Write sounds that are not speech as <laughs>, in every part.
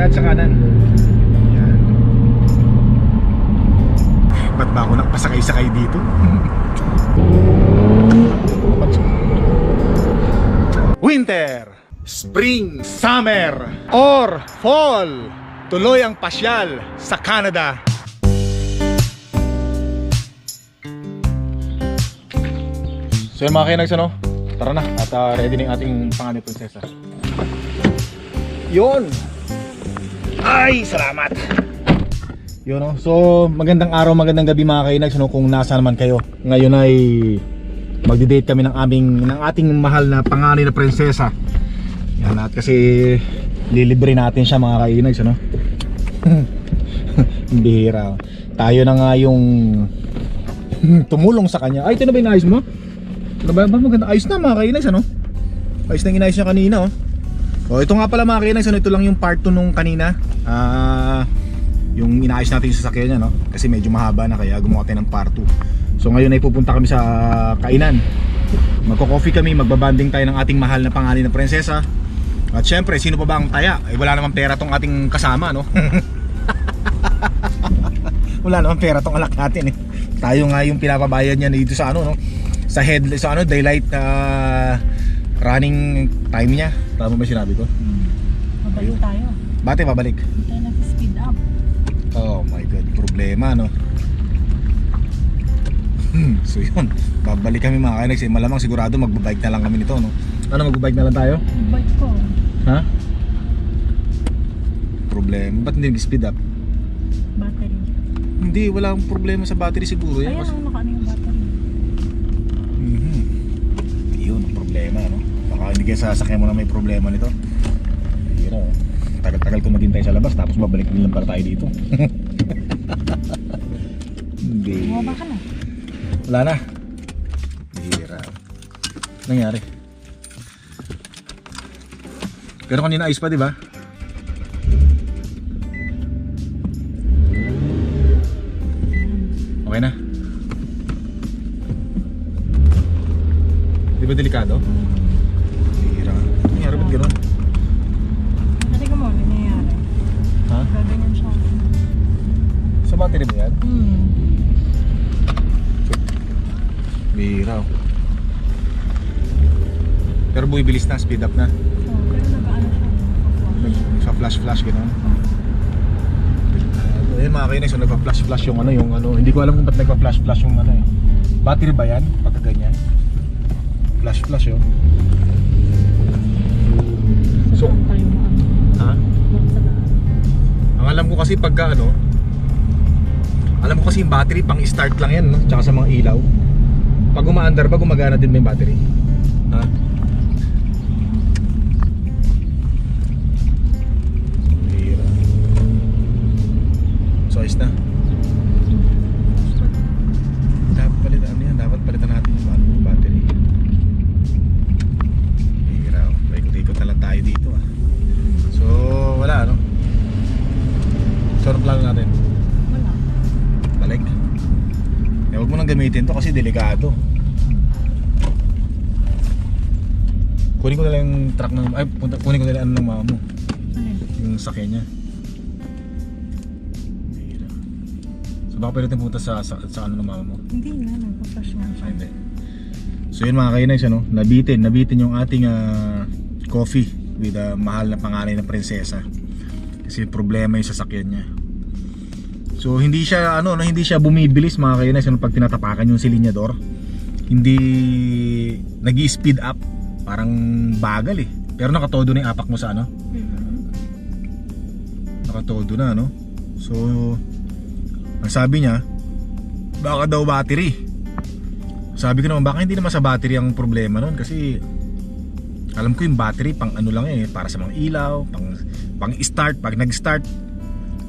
Delikado sa kanan. Yan. Ba't ba ako nakpasakay-sakay dito? Winter, Spring, Summer, or Fall. Tuloy ang pasyal sa Canada. So yun mga kinags ano, tara na at ah, ready na yung ating panganay prinsesa. Yun! Ay, salamat! Yun oh. So, magandang araw, magandang gabi mga kainags ano, kung nasa naman kayo. Ngayon ay magdi-date kami ng aming ng ating mahal na panganay na prinsesa. Yan at kasi lilibre natin siya mga kainags ano. <laughs> Bihira. Tayo na nga yung tumulong sa kanya. Ay, ito na ba yung ayos mo? Ano ba? ba maganda? Ayos na mga kainags ano? Ayos na inayos niya kanina oh. So ito nga pala mga kainags ano, ito lang yung part 2 nung kanina. Ah, yung inaayos natin yung sasakyan niya no? Kasi medyo mahaba na kaya gumawa tayo ng part 2 so ngayon ay pupunta kami sa kainan. Magko-coffee kami magbabanding tayo ng ating mahal na pangalan na prinsesa. At syempre sino pa ba ang taya? Eh wala namang pera tong ating kasama no? <laughs> Wala namang pera tong alak natin eh. Tayo nga yung pinapabayad niya dito sa ano no? Sa head sa ano daylight ah, running time niya tama ba sinabi ko Mabalik tayo. bate babalik Hindi tayo nag-speed up. Oh my god, problema no. Hmm, so yun, babalik kami mga kainex eh. Malamang sigurado magbabike na lang kami nito no. Ano magbabike na lang tayo? Bike ko, Ha? Problema, ba't hindi nag-speed up? battery. Hindi, wala akong problema sa battery siguro yan. Ayan Kasi, ang nakaano yung battery. Mhm. Yun ang problema no. Baka hindi kayo sasakyan mo na may problema nito. Hira oh. Tagal-tagal ko maghintay sa labas tapos babalik din lang pala tayo dito. <laughs> Hindi. Bumaba ka na. Wala na. Hira. Nangyari. Pero kanina ayos pa, di ba? Okay na. Di ba delikado? Hira. Nangyari ba't gano'n? Dali ka mo, ano nangyayari? Ha? Gaganyan siya. Sa battery mo yan? Hmm. Bihira. oh. Pero bumibilis na, speed up na. So, pero nag-ano siya. Nag- Sa flash flash gano'n. Ayun mga kainis, so nagpa-flash flash yung ano, yung ano, hindi ko alam kung ba't nagpa-flash flash yung ano eh. Battery ba yan? Pagka ganyan. Flash flash yun. So, So-? Ha? Ang alam ko kasi pagka ano, alam ko kasi yung battery pang start lang yan, no? Tsaka sa mga ilaw. Pag umaandar ba, gumagana din ba yung battery? Ha? So, ayos na. Dapat palitan, ano yan? Dapat palitan natin yung, ano, battery. Bihira. oh. Ikot-ikot na lang tayo dito, ah. So, wala, ano? So, natin? Balik. Eh, huwag mo nang gamitin to kasi delikado. Kunin ko na lang yung truck ng... Ay, punta, kunin ko na lang ano ng mama mo. Yung sakyan niya. So, baka pwede tayong pumunta sa, sa, sa ano ng mama mo. Hindi na, nagpa-flash na siya. Hindi. So yun mga kainags, ano, nabitin, nabitin yung ating ah, coffee with a mahal na panganay na prinsesa. Kasi problema yung sasakyan niya. So hindi siya ano, no, hindi siya bumibilis mga kainags ano, pag tinatapakan yung silinyador. Hindi nag-speed up, parang bagal eh. Pero nakatodo na yung apak mo sa ano, Mhm. nakatodo na no. So ang sabi niya, baka daw battery. Sabi ko naman baka hindi naman sa battery ang problema nun kasi alam ko yung battery pang ano lang eh para sa mga ilaw, pang pang start pag nag-start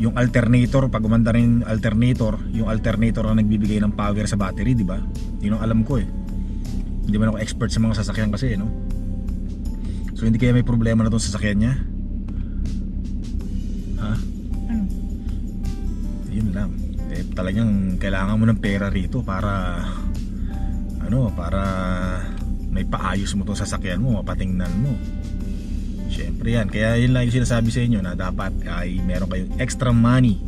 yung alternator pag umanda rin yung alternator, yung alternator ang nagbibigay ng power sa battery, di ba? Yun ang alam ko eh. Hindi man ako expert sa mga sasakyan kasi, eh, no? So hindi kaya may problema na tong sasakyan niya? Ha? Ano? yun lang eh, talagang kailangan mo ng pera rito para ano para may paayos mo tong sasakyan mo mapatingnan mo syempre Pero yan, kaya yun lang yung sinasabi sa inyo na dapat ay meron kayong extra money.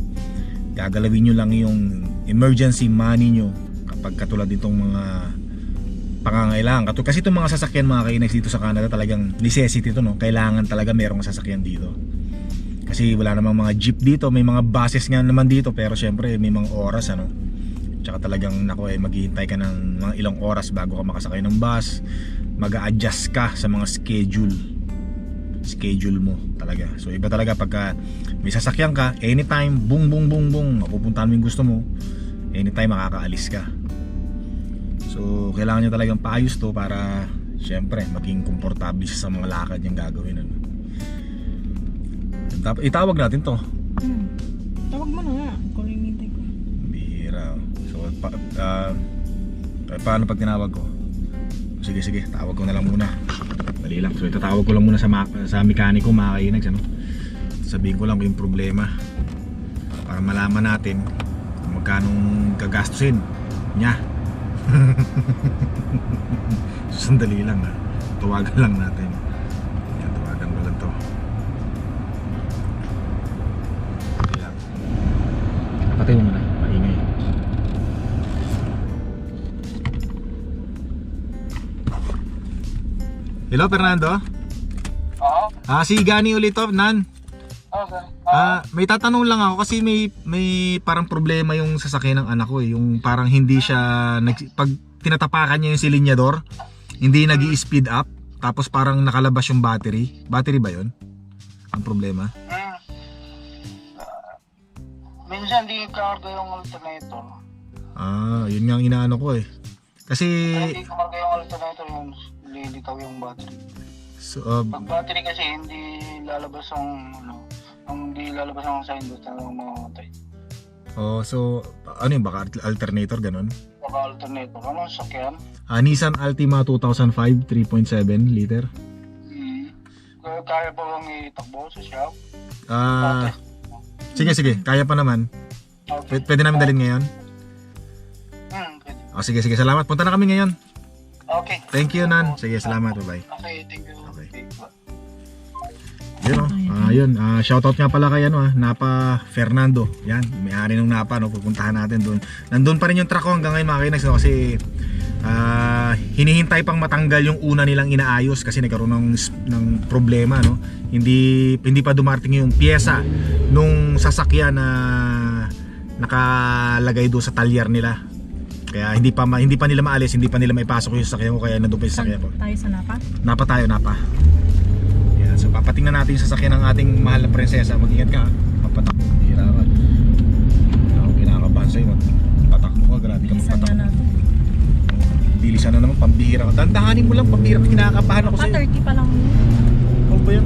Gagalawin nyo lang yung emergency money nyo kapag katulad nitong mga pangangailangan. Katulad, kasi itong mga sasakyan mga kainex dito sa Canada talagang necessity to no. Kailangan talaga merong sasakyan dito. Kasi wala namang mga jeep dito, may mga buses nga naman dito pero syempre may mga oras ano. Tsaka talagang nako eh maghihintay ka ng mga ilang oras bago ka makasakay ng bus. Mag-a-adjust ka sa mga schedule. Schedule mo talaga. So iba talaga pagka may sasakyan ka, anytime, bung bung bung bung, mapupuntahan mo yung gusto mo. Anytime makakaalis ka. So kailangan nyo talagang paayos to para syempre maging komportable sa mga lakad niyang gagawin. Ano. Itawag natin to. Hmm. Tawag mo na. Kung hinihintay ko. Bihira. So, pa, pa- paano pag tinawag ko? Sige, sige. Tawag ko na lang muna. Dali lang. So, itatawag ko lang muna sa, sa mekaniko, mga kainags. Ano? Sabihin ko lang yung problema. Para malaman natin kung magkanong gagastusin niya. <laughs> so, sandali lang ha. Tawagan lang natin. Yan, tawagan ko lang to. Patay mo muna, Hello, Fernando? Oo. Ah, si Gani ulit to, Nan. Okay. Ah, may tatanong lang ako kasi may may parang problema yung sasakyan ng anak ko eh. Yung parang hindi siya nag, pag tinatapakan niya yung silinyador, hindi nag speed up tapos parang nakalabas yung battery. Battery ba 'yon? Ang problema. Hmm. Ah, minsan di karga yung alternator. Ah, yun nga ang inaano ko eh. Kasi Hindi kumarga yung alternator yung lilitaw yung battery. so, uh, Pag battery kasi hindi lalabas ang ano, ang hindi lalabas ang sign doon talagang mamamatay. oh, so ano yung baka alternator ganun? Baka alternator. Ano sakyan? Ah, Nissan Altima 2005 3.7 liter. Hmm. Kaya, kaya pa bang itakbo sa shop? Ah, sige sige, kaya pa naman. Okay. P- pwede namin dalhin ngayon. Hmm, pwede. Oh, sige sige, salamat. Punta na kami ngayon. Okay. Thank you, Nan. Sige, salamat. Bye-bye. Okay, thank you. Okay. Yun oh. Ah, yun. Ah, shoutout nga pala kay ano ah, Napa Fernando. Yan, may-ari ng Napa no, pupuntahan natin doon. Nandun pa rin yung truck ko hanggang ngayon mga kinags no, kasi ah, hinihintay pang matanggal yung una nilang inaayos kasi nagkaroon ng ng problema no. Hindi hindi pa dumarating yung piyesa nung sasakyan na nakalagay doon sa talyer nila. Kaya hindi pa hindi pa nila maalis, hindi pa nila maipasok yung sasakyan ko kaya nandun pa yung sasakyan ko. tayo sa Napa? Napa tayo, napa. Yan, so papatingnan natin yung sasakyan ng ating mahal na prinsesa. Mag-ingat ka, ha? Papatakbo, hira ka. Ako kinakabahan sa'yo, patakbo ka, grabe ka Bilisan na magpatakbo. natin. Bilisan na naman, pambihira ka. Dandahanin mo lang, pambihira ka, kinakabahan ako Pa sa'yo. 30 pa lang. Ano ba yan?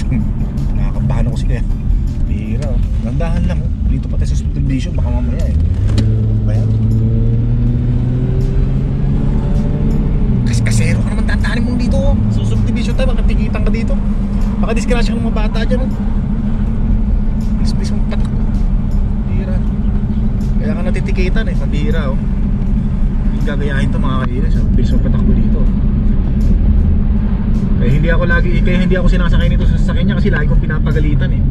<laughs> Nakakabahan ako sa'yo. Bihira, oh. Dandahan lang, oh. Dito pa tayo sa subdivision, baka mamaya eh. Ano ba yan? Kasi kasero ka naman dandahanin mo dito. oh. Sa subdivision tayo, baka tikitan ka dito. Baka diskrasya ng mga bata dyan. Oh. Please, mong patak. Bihira. Kaya ka natitikitan eh, pabihira oh. Hindi gagayahin to mga kainis. Oh. Bilis mong patakbo dito. Kaya hindi ako lagi, kaya hindi ako sinasakay nito sa sasakyan niya kasi lagi kong pinapagalitan eh.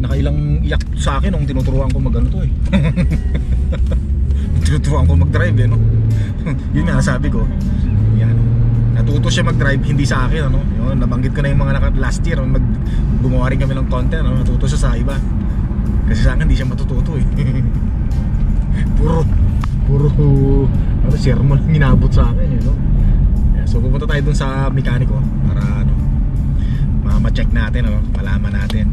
Nakailang iyak sa akin nung tinuturuan ko mag ano to eh. <laughs> tinuturuan ko mag-drive eh no. <laughs> Yun nga sabi ko. Yan. Natuto siya mag-drive hindi sa akin ano. Yun, nabanggit ko na yung mga naka last year mag gumawa rin kami ng content ano. Natuto siya sa iba. Kasi sa akin hindi siya matututo eh. <laughs> puro puro ano sermon lang inabot sa akin eh no. Yeah, so pupunta tayo dun sa mekaniko para ano ma-check natin ano, malaman natin.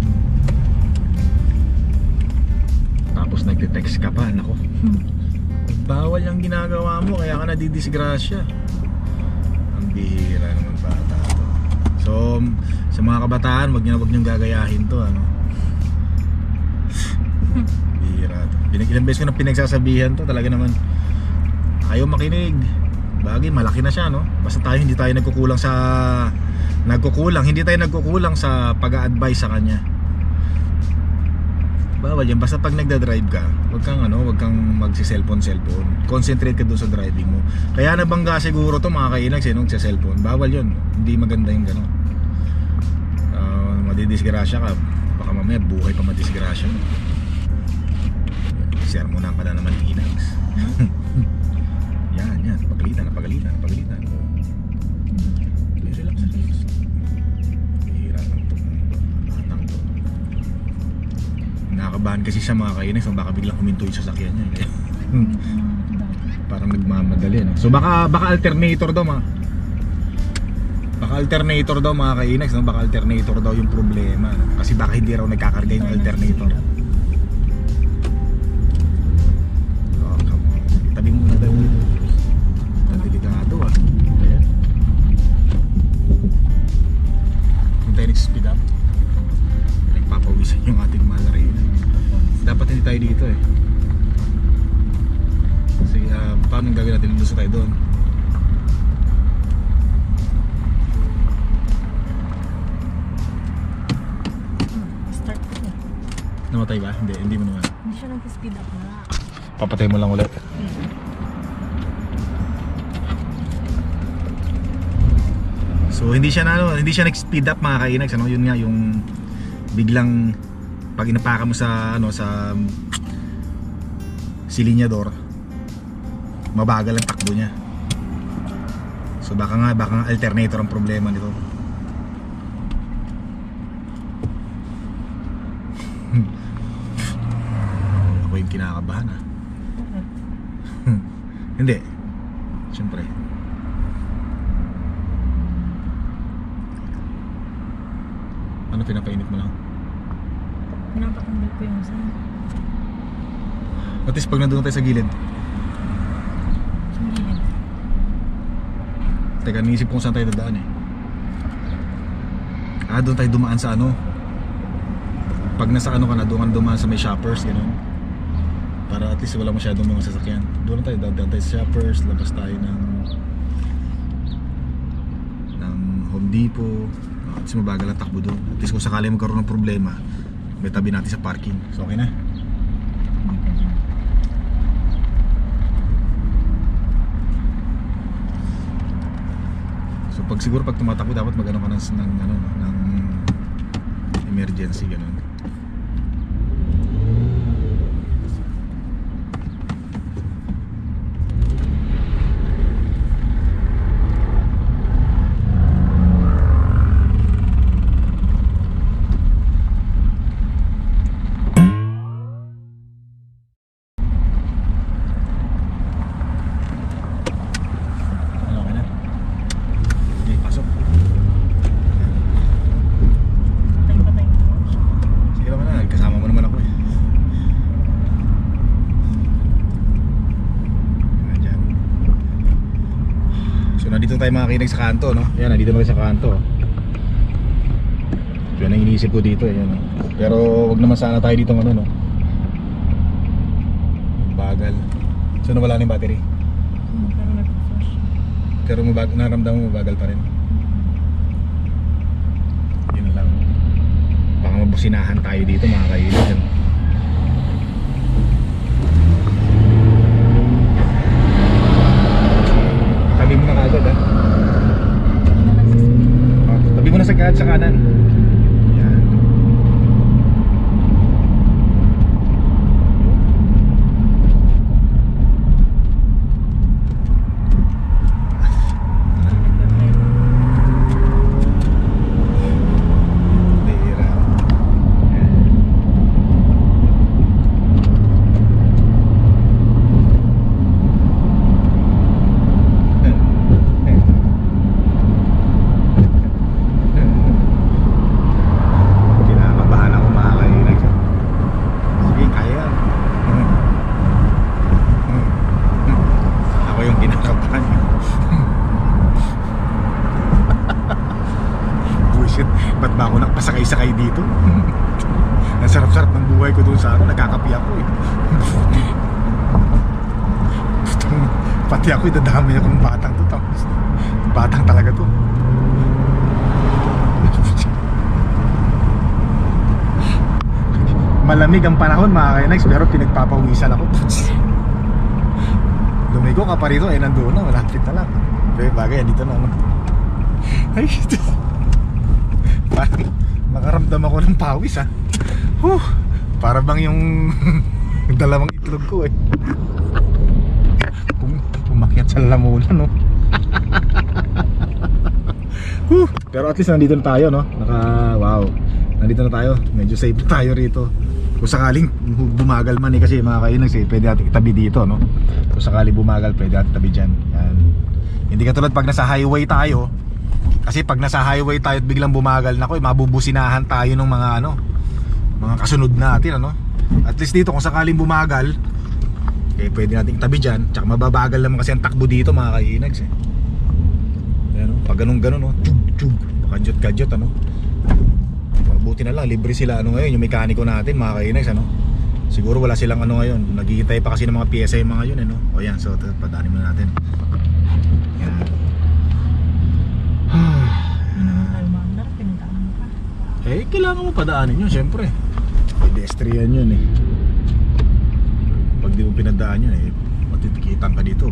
Tapos nagte-text ka pa, nako. Hmm. Bawal yung ginagawa mo kaya ka nadidisgrasya. Ang bihira naman bata to. So, sa mga kabataan, wag niyo na wag niyong gagayahin to, ano. <laughs> Bihira to. Pinag ilang beses ko na pinagsasabihan to, talaga naman. Ayaw makinig. Bagay, malaki na siya, no? Basta tayo hindi tayo nagkukulang sa nagkukulang, hindi tayo nagkukulang sa pag-a-advise sa kanya. Bawal yan. Basta pag nagda-drive ka, wag kang ano, wag kang magsi-cellphone cellphone. Concentrate ka doon sa driving mo. Kaya nabangga siguro to mga kainags eh, nung sa cellphone. Bawal yun. Hindi maganda yung gano'n. Uh, madidisgrasya ka. Baka mamaya buhay pa madisgrasya mo. Sermonan ka na naman inags. <laughs> yan, yan. Pagalitan, pagalitan, pagalitan. Nakakabahan kasi siya mga kainis, so baka biglang huminto yung sasakyan niya. Kaya, parang nagmamadali. No? So baka baka alternator daw mga Baka alternator daw mga kainex, no? baka alternator daw yung problema. No? Kasi baka hindi raw nagkakarga yung alternator. Hindi, mo naman. Hindi siya nag-speed up na. Papatay mo lang ulit. So hindi siya na ano, hindi siya nag-speed up mga kainags ano, yun nga yung biglang pag inapaka mo sa ano sa silinyador mabagal ang takbo niya. So baka nga baka nga alternator ang problema nito. Ako yung kinakabahan ah. Hindi. Siyempre. Ano pinapainit mo lang? Pinapatanggal ko yung sun. At least pag nandun tayo sa gilid. Sa gilid. Teka, niisip kung saan tayo dadaan eh. Ah, doon tayo dumaan sa ano. Pag nasa ano ka na, doon ka dumaan sa may shoppers, gano'n. Para at least wala masyadong mga sasakyan. Doon tayo, dadaan tayo sa shoppers, labas tayo ng ng Home Depot. At least mabagal ang takbo doon. At least kung sakali magkaroon ng problema, may tabi natin sa parking. So okay na. So pag siguro pag tumatakbo dapat magano ka ng, ng ano ng emergency ganun. Ano ka na? Hindi, pasok. Patay-patay ko. Sige naman na, kasama mo naman ako eh. Ayan. So nandito tayo mga kinig sa kanto, no? Ayan, nandito na sa kanto. Yan ang iniisip ko dito, ayan. no? Pero wag naman sana tayo dito ano, no? Bagal. So nawala na yung battery. Hmm, Pero nag-flash. Pero mabag naramdaman mo mabagal pa rin. Yun lang. Baka mabusinahan tayo dito mga kaibigan. Ano? Tabi mo na kagad ha. Ah, Tabi mo na sa kanan. Yan. Bihira. Kinakabahan ako mga kainan. Sige, kaya. Ako yung kinakabahan. Bullshit, ba't ba ako nakpasakay-sakay dito? Ang sarap-sarap ng buhay ko doon sa ano, nagkakapi ako eh. Putang- Pati ako idadami ako ng batang to. Tapos, batang talaga to. Malamig ang panahon mga kainags pero pinagpapawisan ako. <laughs> Lumigo ka pa rito eh nandoon na malapit na lang. Pero bagay dito na ano. <laughs> Ay, parang makaramdam ako ng pawis ha. Huh, para bang <laughs> yung dalawang itlog ko eh. Pum pumakyat sa lamunan no. Huh, pero at least nandito na tayo no. Naka wow. Nandito na tayo. Medyo safe tayo rito. Kung sakaling bumagal man eh kasi mga kainags eh, pwede natin itabi dito no. Kung sakali bumagal, pwede natin itabi dyan. Yan. Hindi katulad pag nasa highway tayo, kasi pag nasa highway tayo at biglang bumagal na ko, eh, mabubusinahan tayo ng mga ano, mga kasunod natin ano. At least dito kung sakaling bumagal, eh pwede nating itabi dyan. Tsaka mababagal naman kasi ang takbo dito mga kainags eh. Ayan, oh, pag ganun ganun oh, tug tug, kadyot kadyot ano. Mabuti na lang libre sila ano ngayon yung mekaniko natin mga kainags ano. Siguro wala silang ano ngayon. Naghihintay pa kasi ng mga yung mga yun eh no. O yan, so padaanin muna natin. Yan. Hindi. <sighs> Eh, kailangan mo padaanin yun, syempre. Pedestrian yun eh. Pag di mo pinadaan yun eh, matitikitan ka dito.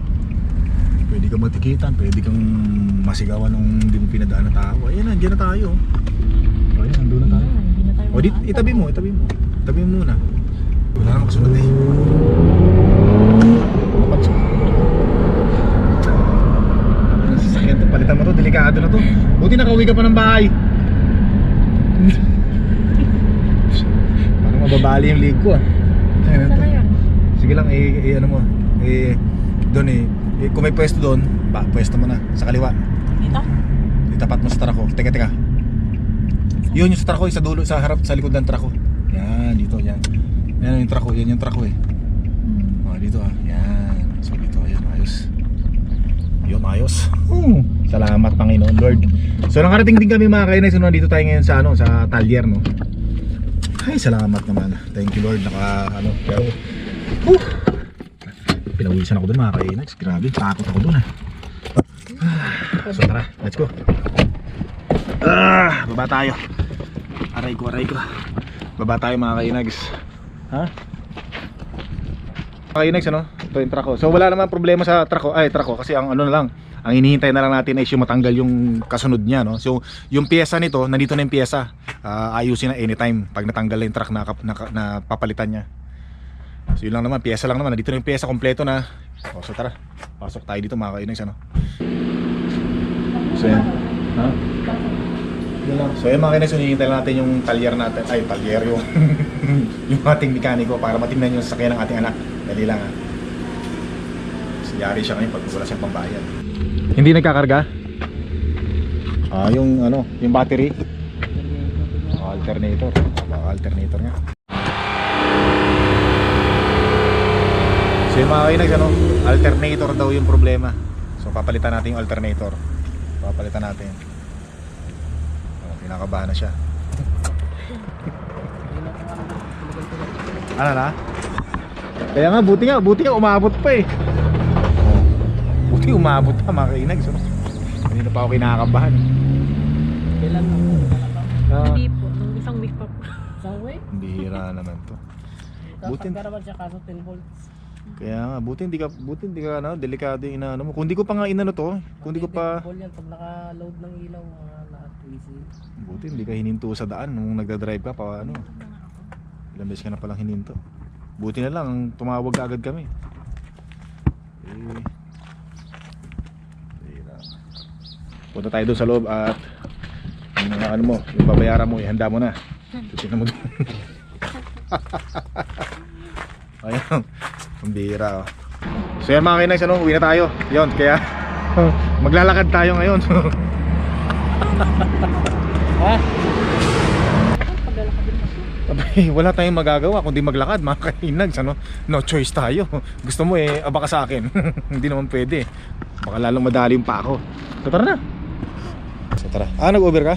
Pwede kang matikitan, pwede kang masigawan nung di mo pinadaan ng tao. Ayan, nandiyan na tayo. O yan, nandun na tayo. Ah, Hindi na tayo O di, itabi mo, itabi mo. Itabi mo muna. Wala namang kasunod eh. Ano sasakyan to? Palitan mo to, delikado na to. Buti nakauwi ka pa ng bahay. <laughs> Parang mababali yung leg ko ah. Ayun, Saan na yun? Sige lang, eh, eh ano mo, eh, doon eh, eh, kung may pwesto doon, pa, pwesto mo na, sa kaliwa. Dito? Itapat mo sa trako. Teka, teka. Yun yung sa trako, sa dulo, sa harap, sa likod ng trako. Yan, dito, yan. Yan yung trako, yan yung trako eh. Hmm. Oh, dito ah. Yan. So dito, ayan, ayos. Yun, ayos. Hmm. Salamat Panginoon Lord. So nakarating din kami mga kainis, no, dito tayo ngayon sa ano, sa Talyer, no. Ay, salamat naman. Thank you Lord, naka ano, pero Whew. Pinawisan ako dun mga kainis. Grabe, takot ako dun ah. Ah, So tara, let's go. Ah, baba tayo. Aray ko, aray ko. Baba tayo mga kainags. Ha? Okay, next ano? Ito yung truck ko. So wala naman problema sa truck ko. Ay, truck ko kasi ang ano na lang, ang hinihintay na lang natin ay yung matanggal yung kasunod niya, no? So yung piyesa nito, nandito na yung piyesa. Ah, ayusin na anytime pag natanggal na yung truck na, na, na papalitan niya. So yun lang naman, piyesa lang naman. Nandito na yung piyesa kompleto na. O, so tara. Pasok tayo dito mga kainex, ano? So yan. Ha? Yun lang. So yan mga kainex, hinihintay lang natin yung talyer natin. Ay, talyer yung <laughs> yung ating mekaniko para matingnan yung sasakyan ng ating anak. Dali lang ha. So, yari siya ngayon pag wala siyang pambayad. Hindi nagkakarga? Ah, yung ano, yung battery. Ah, alternator. Alternator nga. So yung mga kainags, ano, alternator daw yung problema. So papalitan natin yung alternator. Papalitan natin. Kinakabahan na siya. ano na? Kaya nga, buti nga, buti nga umabot pa eh. Oh, buti umabot pa mga kainags. Ano? Hindi na pa ako kinakabahan. Kailan na po? Ah, Hindi po, nung isang week pa po. Isang week? bihira naman to. Buti- Buti. naman siya kaso 10 volts. Kaya nga, buti hindi ka, buti hindi ka, ano, delikado yung inaano mo. Kung di ko pa nga inano to, kung di ko pa, 10 volt yan pag naka-load ng ilaw mga lahat easy. buti hindi ka hininto sa daan nung nagda-drive ka pa, ano. Ilang beses ka na palang hininto. Buti na lang, tumawag agad kami. Eh. Punta tayo doon sa loob at yung mga ano mo, yung babayaran mo, ihanda mo na. Tingnan mo doon. <laughs> Ayun, ang bihira oh. So yan mga kinags, ano, uwi na tayo. Yon, kaya <laughs> maglalakad tayo ngayon. ha? Abay, wala tayong magagawa kundi maglakad mga kainags ano? No choice tayo. Gusto mo eh, aba ka sa akin. <laughs> Hindi naman pwede. Baka lalong madali yung pa ako. So tara na. So tara. Ah, nag-Uber ka?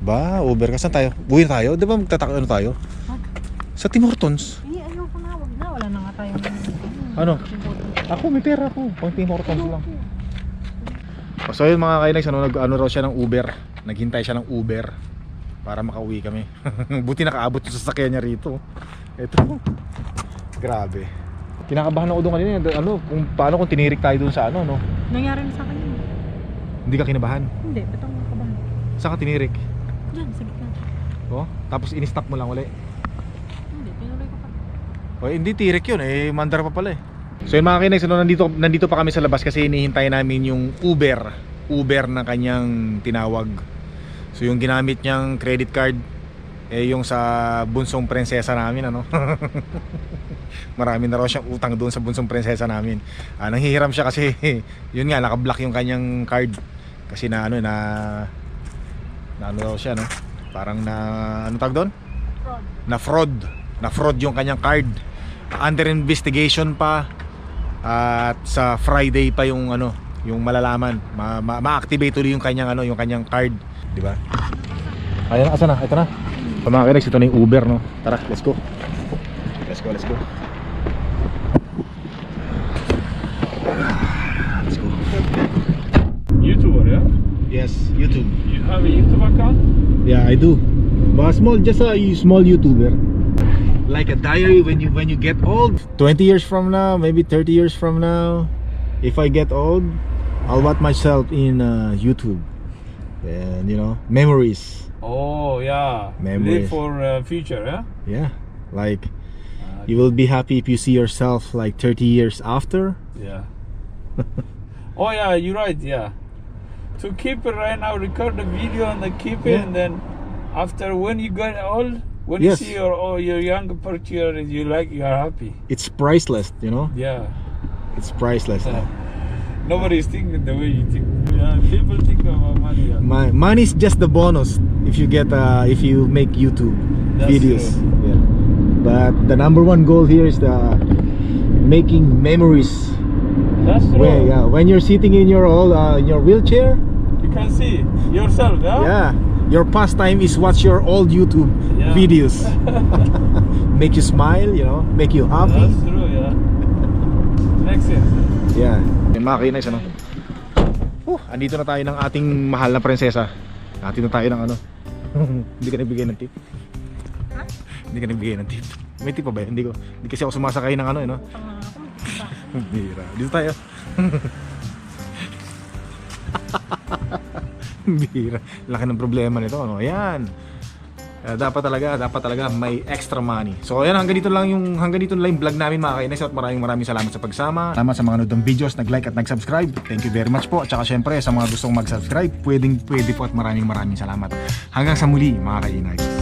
Ba, Uber ka. Saan tayo? Uwi na tayo? Di ba magtatak ano tayo? Sa Tim Hortons. Eh, ayoko na, wag na. Wala na nga tayong Ano? Ako, may pera ako. Pang Tim Hortons lang. Oh, So yun mga kainags, ano, nag, ano raw siya ng Uber. Naghintay siya ng Uber. para makauwi kami. <laughs> Buti nakaabot yung sasakyan niya rito. Ito. Grabe. Kinakabahan ako doon kanina, ano, kung paano kung tinirik tayo doon sa ano, no? Nangyari na sa akin yun. Hindi ka kinabahan. Hindi, ba't ako nakabahan? Saan ka tinirik? Diyan, sa gitna. Oh, tapos in-stop mo lang uli. Hindi, tinuloy ko. O hindi tirik yun eh, mandar pa pala eh. So yun mga kinex, ano, nandito, nandito pa kami sa labas kasi hinihintay namin yung Uber. Uber na kanyang tinawag. So yung ginamit niyang credit card eh yung sa bunsong prinsesa namin ano. <laughs> Marami na raw siyang utang doon sa bunsong prinsesa namin. Ah, nanghihiram siya kasi <laughs> yun nga naka-block yung kanyang card kasi na ano na na ano daw siya no. Parang na ano tawag doon? Fraud. na fraud na fraud yung kanyang card under investigation pa. At sa Friday pa yung ano yung malalaman. Ma- ma- ma-activate ulit yung kanyang ano yung kanyang card. Di ba? Ayun asa na? Ito na. So, mga kinex ito na yung Uber no? Tara let's go. Let's go let's go. Let's go. YouTuber, yeah? yes YouTube. You have a YouTube account? Yeah, I do. But small, just a small YouTuber. Like a diary when you when you get old. 20 years from now, maybe 30 years from now, if I get old, I'll watch myself in uh, YouTube. And you know, memories. Oh, yeah. Memories. Live for uh, future, yeah? Yeah, like Uh, you will be happy if you see yourself like 30 years after. yeah. <laughs> oh, yeah, you're right, yeah. To keep it right now, record the video and then keep it, Yeah. and then after when you get old, when Yes. you see your oh, your younger picture, you like, you are happy. It's priceless, you know. Yeah. It's priceless. Uh, nobody's thinking the way you think. Yeah, people think about money. Yeah. My money's just the bonus if you get uh, if you make YouTube That's videos. true. Yeah. But the number one goal here is the making memories. That's true. Where yeah, when you're sitting in your old uh, in your wheelchair, You can see yourself, yeah? yeah, your pastime is watch your old YouTube Yeah. videos. make you smile, you know, make you happy. That's true, yeah. Makes sense. Yeah. Yung mga kinais, ano? Uh, andito na tayo ng ating mahal na prinsesa. Andito na tayo ng ano. Hindi ka nagbigay ng tip. Ha? Hindi ka nagbigay ng tip. May tip pa ba? Hindi ko. Hindi kasi ako sumasakay ng ano, eh, no? Utang na ako. Diba? Bira. Dito tayo. <laughs> Bira. Laki ng problema nito, ano? Ayan. Kaya dapat talaga, dapat talaga may extra money. So ayan, hanggang dito lang yung hanggang dito lang yung vlog namin mga kainis at maraming maraming salamat sa pagsama. Salamat sa mga nanood ng videos, nag-like at nag-subscribe. Thank you very much po. At saka syempre sa mga gustong mag-subscribe, pwedeng pwede po at maraming maraming salamat. Hanggang sa muli mga kainag.